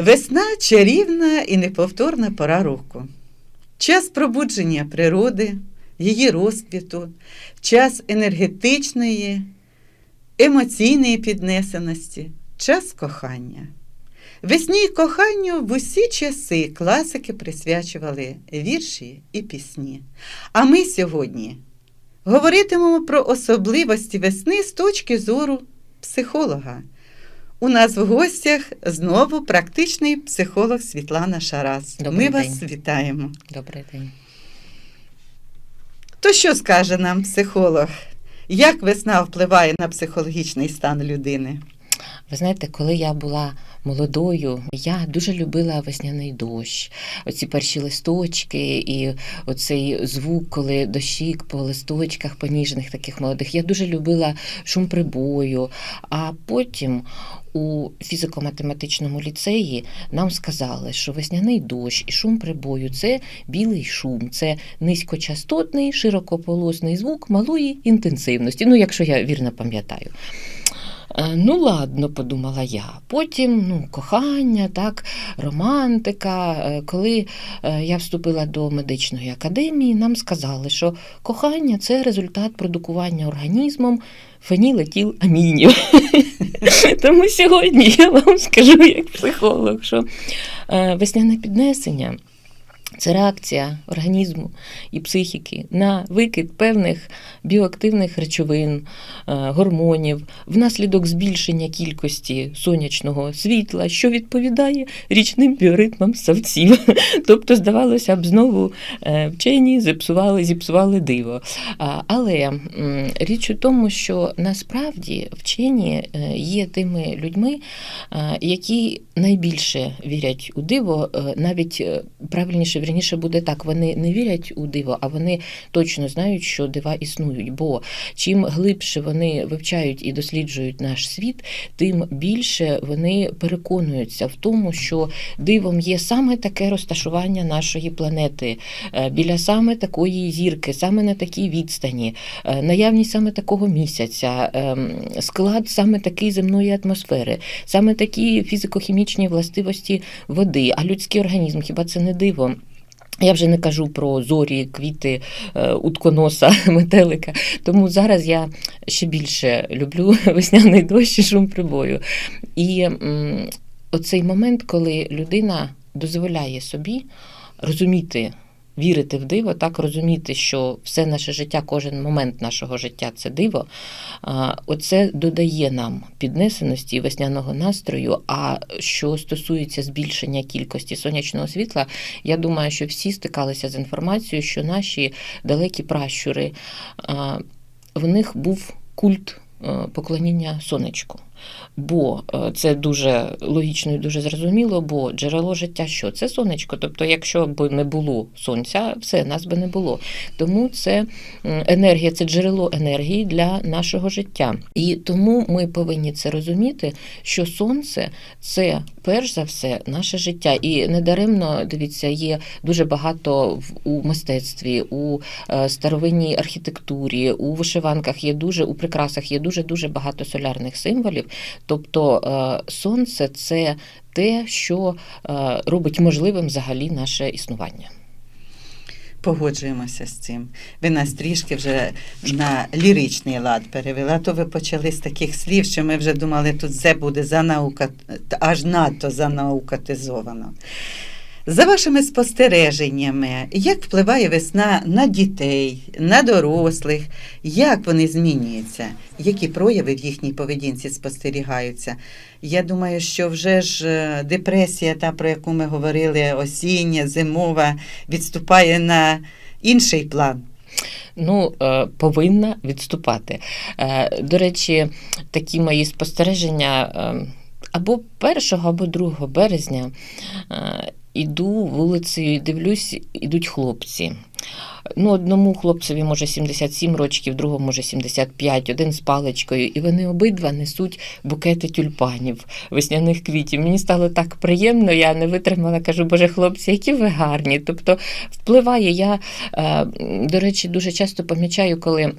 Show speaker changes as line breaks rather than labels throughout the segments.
Весна чарівна і неповторна пора року. Час пробудження природи, її розквіту, час енергетичної, емоційної піднесеності, час кохання. Весні й коханню в усі часи класики присвячували вірші і пісні. А ми сьогодні говоритимемо про особливості весни з точки зору психолога. У нас в гостях знову практичний психолог Світлана Шарас.
Добрий
Ми
день.
вас вітаємо.
Добрий день.
То що скаже нам психолог? Як весна впливає на психологічний стан людини?
Ви знаєте, коли я була молодою, я дуже любила весняний дощ. Оці перші листочки і оцей звук, коли дощик по листочках, по ніжних таких молодих. Я дуже любила шум прибою. А потім у фізико-математичному ліцеї нам сказали, що весняний дощ і шум прибою це білий шум, це низькочастотний, широкополосний звук малої інтенсивності. Ну, якщо я вірно пам'ятаю. Е, Ну, ладно, подумала я. Потім ну, кохання, так, романтика. Е, Коли е, я вступила до медичної академії, нам сказали, що кохання це результат продукування організмом фенілетіл амінів. Тому сьогодні я вам скажу як психолог, що весняне піднесення. Це реакція організму і психіки на викид певних біоактивних речовин, е, гормонів внаслідок збільшення кількості сонячного світла, що відповідає річним біоритмам савців. Тобто, здавалося б, знову е, вчені зіпсували, зіпсували диво. Але річ у тому, що насправді вчені е, є тими людьми, які найбільше вірять у диво, навіть е, правильніше, вірніше буде так, вони не вірять у диво, а вони точно знають, що дива існують. Бо чим глибше вони вивчають і досліджують наш світ, тим більше вони переконуються в тому, що дивом є саме таке розташування нашої планети, е, біля саме такої зірки, саме на такій відстані, е, наявність саме такого місяця, ем, склад саме такий земної атмосфери, саме такі фізико-хімічні властивості води, а людський організм хіба це не диво? Я вже не кажу про зорі, квіти, е, утконоса, метелика. Тому зараз я ще більше люблю весняний дощ і шум прибою. І оцей момент, коли людина дозволяє собі розуміти. Вірити в диво, так розуміти, що все наше життя, кожен момент нашого життя це диво. Оце додає нам піднесеності весняного настрою. А що стосується збільшення кількості сонячного світла, я думаю, що всі стикалися з інформацією, що наші далекі пращури в них був культ е, поклоніння сонечку. Бо е, це дуже логічно і дуже зрозуміло, бо джерело життя що? Це сонечко. Тобто, якщо б не було сонця, все, нас би не було. Тому це енергія, це джерело енергії для нашого життя. І тому ми повинні це розуміти, що сонце це перш за все наше життя. І недаремно дивіться, є дуже багато у мистецтві, у е, старовинній архітектурі, у вишиванках є дуже, у прикрасах є дуже дуже багато солярних символів. Тобто е, сонце це те, що е, робить можливим взагалі наше існування.
Погоджуємося з цим. Ви нас трішки вже на ліричний лад перевели, то ви почали з таких слів, що ми вже думали, тут все буде занаука, аж надто занаукатизовано. За вашими спостереженнями, як впливає весна на дітей, на дорослих, як вони змінюються, які прояви в їхній поведінці спостерігаються? Я думаю, що вже ж е, депресія, та про яку ми говорили, осіння, зимова, відступає на інший план.
Ну, е, повинна відступати. Е, До речі, такі мої спостереження е, або 1, або 2 березня іду вулицею дивлюсь, ідуть хлопці. Ну, одному хлопцеві може 77 років, другому може 75, один з паличкою, і вони обидва несуть букети тюльпанів, весняних квітів. Мені стало так приємно, я не витримала, кажу, боже, хлопці, які ви гарні. Тобто впливає. Я, е, до речі, дуже часто помічаю, коли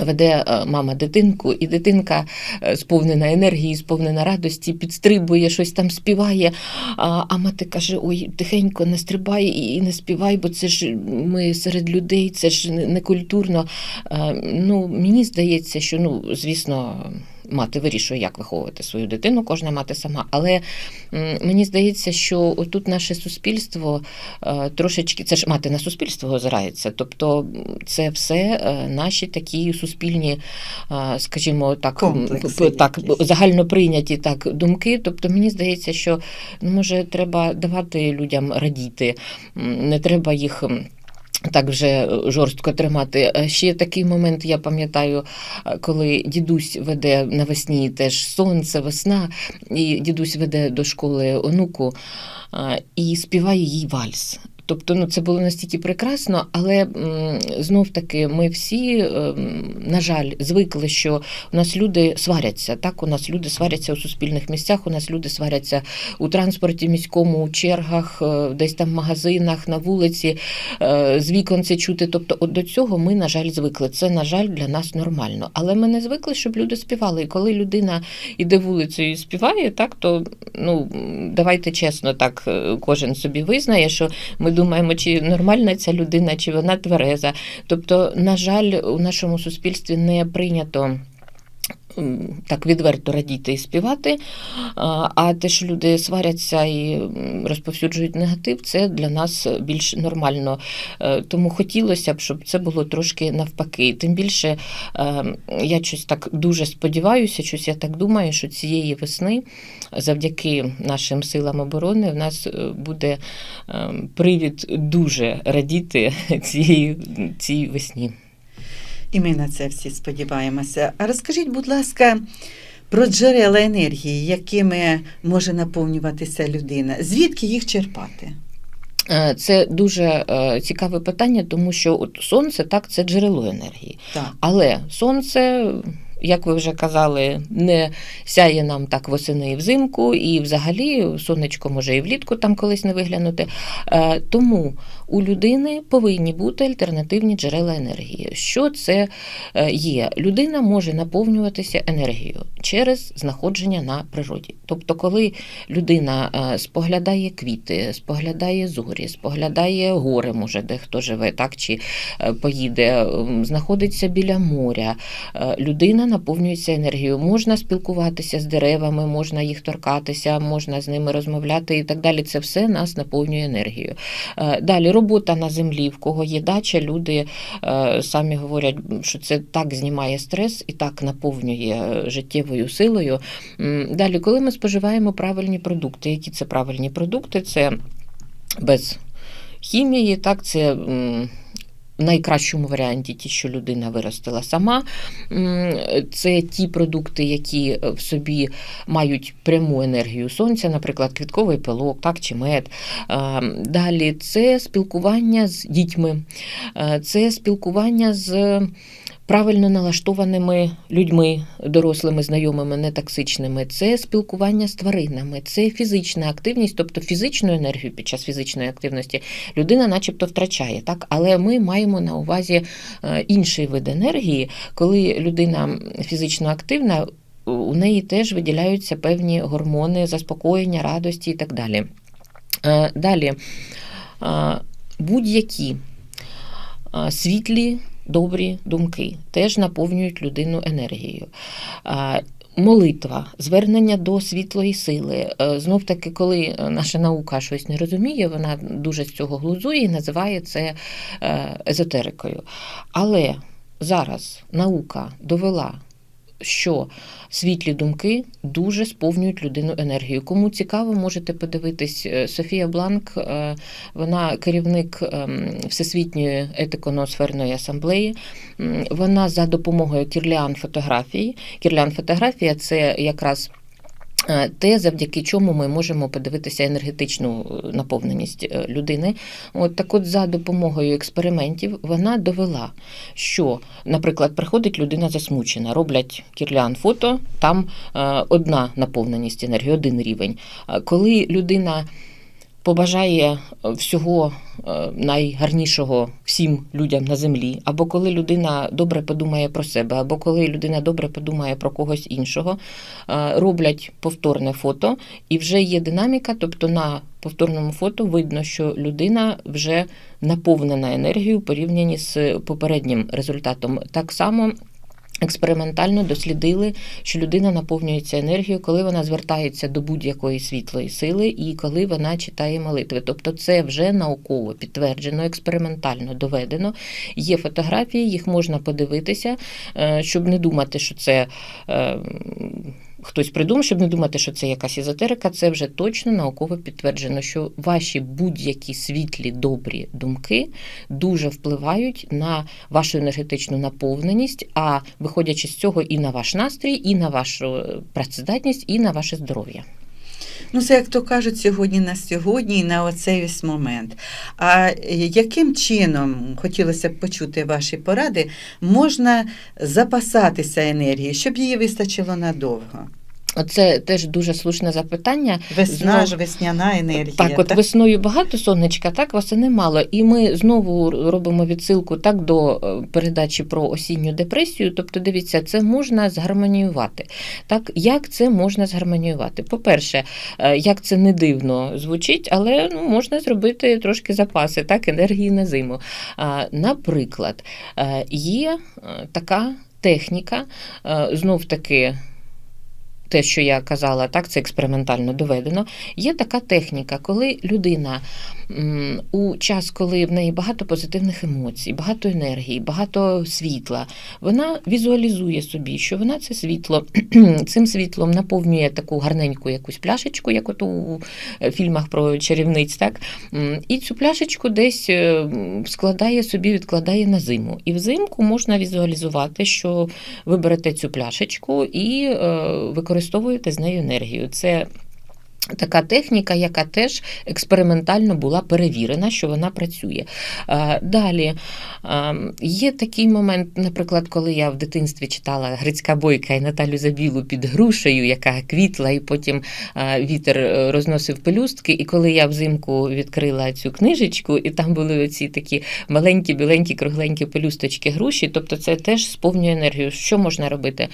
Веде е, мама дитинку, і дитинка е, сповнена енергії, сповнена радості, підстрибує, щось там співає. А, мати каже: Ой, тихенько не стрибай і не співай, бо це ж ми серед людей, це ж не не культурно. Е, Ну, мені здається, що ну, звісно. Мати вирішує, як виховувати свою дитину, кожна мати сама. Але мені здається, що тут наше суспільство е, трошечки це ж мати на суспільство озирається. Тобто це все е, наші такі суспільні, е, скажімо так,
Комплекси
так
якісь.
загально прийняті так думки. Тобто мені здається, що ну, може треба давати людям радіти, не треба їх. Так вже жорстко тримати. Е, Ще такий момент, я пам'ятаю, е, коли дідусь веде навесні теж сонце, весна, і дідусь веде до школи онуку е, і співає їй вальс. Тобто, ну це було настільки прекрасно, але знов таки ми всі, ем, на жаль, звикли, що у нас люди сваряться. Так, у нас люди сваряться у суспільних місцях, у нас люди сваряться у транспорті міському, у чергах, е, десь там в магазинах, на вулиці, е, з вікон це чути. Тобто, от до цього ми, на жаль, звикли. Це, на жаль, для нас нормально. Але ми не звикли, щоб люди співали. І коли людина іде вулицею і співає, так то ну давайте чесно, так е, кожен собі визнає, що ми думаємо, чи нормальна ця людина, чи вона твереза. Тобто, на жаль, у нашому суспільстві не прийнято. Так відверто радіти і співати, а те, що люди сваряться і розповсюджують негатив, це для нас більш нормально. Е, Тому хотілося б, щоб це було трошки навпаки. Тим більше е, я щось так дуже сподіваюся, щось я так думаю, що цієї весни, завдяки нашим силам оборони, в нас е, буде е, привід дуже радіти цієї цій весні.
І ми на це всі сподіваємося. А розкажіть, будь ласка, про джерела енергії, якими може наповнюватися людина. Звідки їх черпати?
Е, Це дуже е, цікаве питання, тому що от сонце так це джерело енергії.
Так.
Але сонце, як ви вже казали, не сяє нам так восени і взимку, і взагалі сонечко може і влітку там колись не виглянути. Е, Тому у людини повинні бути альтернативні джерела енергії. Що це е, є? Людина може наповнюватися енергією через знаходження на природі. Тобто, коли людина е, споглядає квіти, споглядає зорі, споглядає гори, може, де хто живе, так чи поїде, знаходиться біля моря, людина наповнюється енергією. Можна спілкуватися з деревами, можна їх торкатися, можна з ними розмовляти і так далі. Це все нас наповнює енергією. Е, Далі робота на землі, в кого є дача, люди е, самі говорять, що це так знімає стрес і так наповнює е, життєвою силою. Далі, коли ми споживаємо правильні продукти, які це правильні продукти, це без хімії, так, це. Найкращому варіанті ті, що людина виростила сама, це ті продукти, які в собі мають пряму енергію сонця, наприклад, квітковий пилок, так, чи мед. Е, Далі це спілкування з дітьми, Е, це спілкування з правильно налаштованими людьми, дорослими, знайомими, нетоксичними, це спілкування з тваринами, це фізична активність, тобто фізичну енергію під час фізичної активності людина, начебто, втрачає. Так? Але ми маємо на увазі е, інший вид енергії, коли людина фізично активна. У неї теж виділяються певні гормони заспокоєння, радості і так далі. Е, Далі е, будь-які світлі, добрі думки теж наповнюють людину енергією. Е, Молитва, звернення до світлої сили. Е, Знов таки, коли наша наука щось не розуміє, вона дуже з цього глузує і називає це е, езотерикою. Але зараз наука довела, що світлі думки дуже сповнюють людину енергію. Кому цікаво, можете подивитись е, Софія Бланк, е, вона керівник ем, Всесвітньої етико-ноосферної асамблеї. Вона за допомогою кірлян фотографії. Кірлян фотографія це якраз. Е, Те, завдяки чому ми можемо подивитися енергетичну е, наповненість е, людини. От так от за допомогою експериментів вона довела, що, наприклад, приходить людина засмучена, роблять кірлян фото, там одна наповненість енергії, один рівень. Коли людина побажає всього е, найгарнішого всім людям на землі, або коли людина добре подумає про себе, або коли людина добре подумає про когось іншого, е, роблять повторне фото, і вже є динаміка, тобто на повторному фото видно, що людина вже наповнена енергією порівняні з попереднім результатом. Так само. Експериментально дослідили, що людина наповнюється енергією, коли вона звертається до будь-якої світлої сили і коли вона читає молитви. Тобто, це вже науково підтверджено, експериментально доведено. Є фотографії, їх можна подивитися, е, щоб не думати, що це. Хтось придумав, щоб не думати, що це якась езотерика, це вже точно науково підтверджено, що ваші будь-які світлі добрі думки дуже впливають на вашу енергетичну наповненість, а виходячи з цього і на ваш настрій, і на вашу е, працездатність, і на ваше здоров'я.
Ну, це як то кажуть, сьогодні на сьогодні і на оцей весь момент. А яким чином хотілося б почути ваші поради, можна запасатися енергією, щоб її вистачило надовго?
Це теж дуже слушне запитання.
Весна
Знов-
ж, весняна енергія.
Так, от весною багато сонечка, так восени мало. І ми знову робимо відсилку так до е, передачі про осінню депресію. Тобто, дивіться, це можна згармоніювати. Так, як це можна згармоніювати? По-перше, е, як це не дивно звучить, але ну, можна зробити трошки запаси, так, енергії на зиму. Наприклад, е, є така техніка, знов таки. Те, що я казала, так це експериментально доведено. Є така техніка, коли людина у час, коли в неї багато позитивних емоцій, багато енергії, багато світла, вона візуалізує собі, що вона це світло цим світлом наповнює таку гарненьку якусь пляшечку, як от у е, фільмах про чарівниць, так і цю пляшечку десь е, складає собі, відкладає на зиму. І взимку можна візуалізувати, що ви берете цю пляшечку і е, використовуєте з нею енергію. Це Така техніка, яка теж експериментально була перевірена, що вона працює. Е, Далі е, є такий момент, наприклад, коли я в дитинстві читала Грицька бойка і Наталю Забілу під грушею, яка квітла, і потім е, вітер розносив пелюстки. І коли я взимку відкрила цю книжечку, і там були оці такі маленькі, біленькі, кругленькі пелюсточки груші, тобто це теж сповнює енергію. Що можна робити?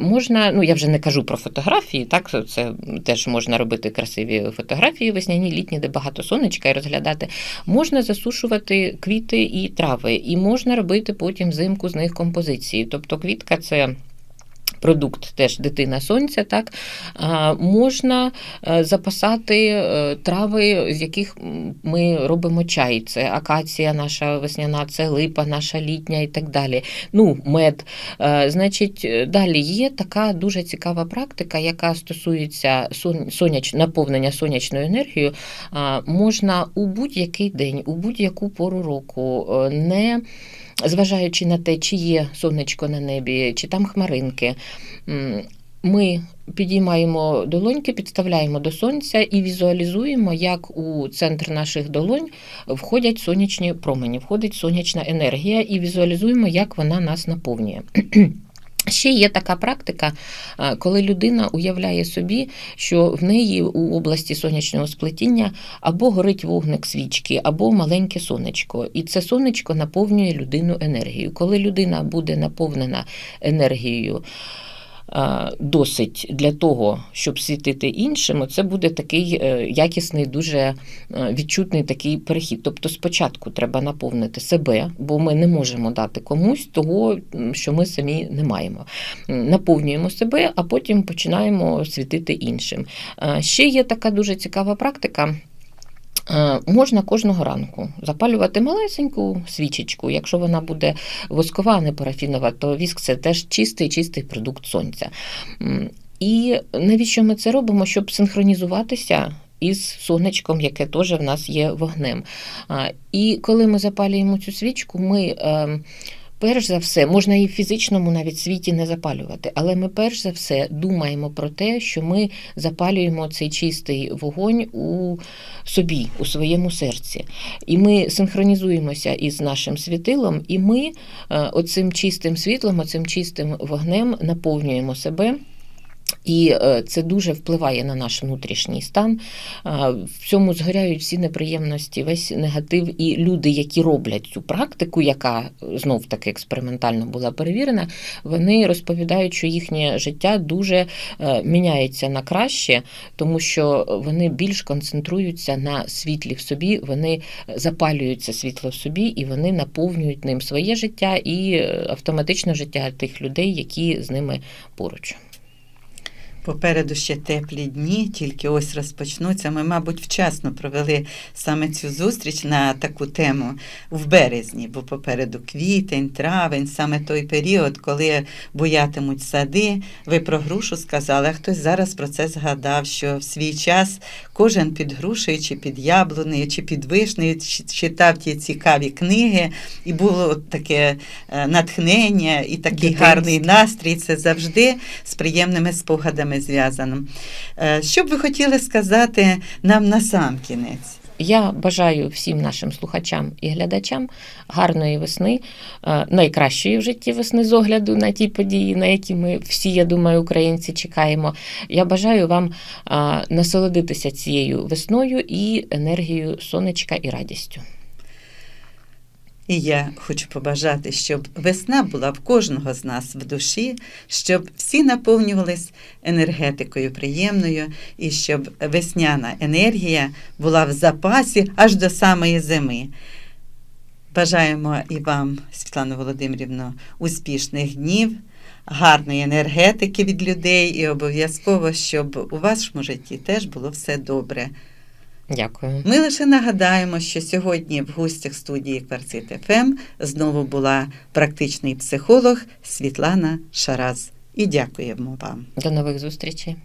Можна, ну я вже не кажу про фотографії, так це теж можна робити красиві фотографії весняні, літні, де багато сонечка і розглядати. Можна засушувати квіти і трави, і можна робити потім взимку з них композиції. Тобто квітка це. Продукт теж дитина сонця, так можна е, запасати е, трави, з яких ми робимо чай. Це акація наша весняна, це липа наша літня і так далі. Ну, мед. Е, Значить, далі є така дуже цікава практика, яка стосується соняч, наповнення сонячною енергією. Можна у будь-який день, у будь-яку пору року, не зважаючи на те, чи є сонечко на небі, чи там хмаринки. Ми підіймаємо долоньки, підставляємо до сонця і візуалізуємо, як у центр наших долонь входять сонячні промені, входить сонячна енергія, і візуалізуємо, як вона нас наповнює. Ще є така практика, коли людина уявляє собі, що в неї у області сонячного сплетіння або горить вогник свічки, або маленьке сонечко. І це сонечко наповнює людину енергією. Коли людина буде наповнена енергією. А, Досить для того, щоб світити іншим, це буде такий е, якісний, дуже е, відчутний такий перехід. Тобто спочатку треба наповнити себе, бо ми не можемо дати комусь того, що ми самі не маємо. Наповнюємо себе, а потім починаємо світити іншим. Е, Ще є така дуже цікава практика. Е, Можна кожного ранку запалювати малесеньку свічечку. Якщо вона буде воскова, а не парафінова, то віск це теж чистий, чистий продукт сонця. І навіщо ми це робимо? Щоб синхронізуватися із сонечком, яке теж в нас є вогнем. І коли ми запалюємо цю свічку, ми. Перш за все, можна і в фізичному навіть світі не запалювати, але ми перш за все думаємо про те, що ми запалюємо цей чистий вогонь у собі, у своєму серці. І ми синхронізуємося із нашим світилом, і ми е, оцим чистим світлом, оцим чистим вогнем наповнюємо себе. І е, це дуже впливає на наш внутрішній стан. Е, В цьому згоряють всі неприємності, весь негатив. І люди, які роблять цю практику, яка знов таки експериментально була перевірена, вони розповідають, що їхнє життя дуже е, міняється на краще, тому що вони більш концентруються на світлі в собі, вони запалюються світло в собі і вони наповнюють ним своє життя і е, автоматично життя тих людей, які з ними поруч.
Попереду ще теплі дні, тільки ось розпочнуться. Ми, мабуть, вчасно провели саме цю зустріч на таку тему в березні, бо попереду квітень, травень, саме той період, коли буятимуть сади. Ви про грушу сказали, а хтось зараз про це згадав, що в свій час кожен під грушею, чи під яблунею, чи під вишнею читав ті цікаві книги, і було таке е, натхнення і такий
Дитинство.
гарний настрій. Це завжди з приємними спогадами зв'язано. Е, Що б ви хотіли сказати нам на сам кінець?
Я бажаю всім нашим слухачам і глядачам гарної весни, е, найкращої в житті весни з огляду на ті події, на які ми всі, я думаю, українці чекаємо. Я бажаю вам е, насолодитися цією весною і енергією сонечка і радістю.
І я хочу побажати, щоб весна була в кожного з нас в душі, щоб всі наповнювались енергетикою приємною, і щоб весняна енергія була в запасі аж до самої зими. Бажаємо і вам, Світлано Володимирівно, успішних днів, гарної енергетики від людей і обов'язково, щоб у вашому житті теж було все добре.
Дякую.
Ми лише нагадаємо, що сьогодні в гостях студії Кварцит ФМ знову була практичний психолог Світлана Шараз. І дякуємо вам.
До нових зустрічей.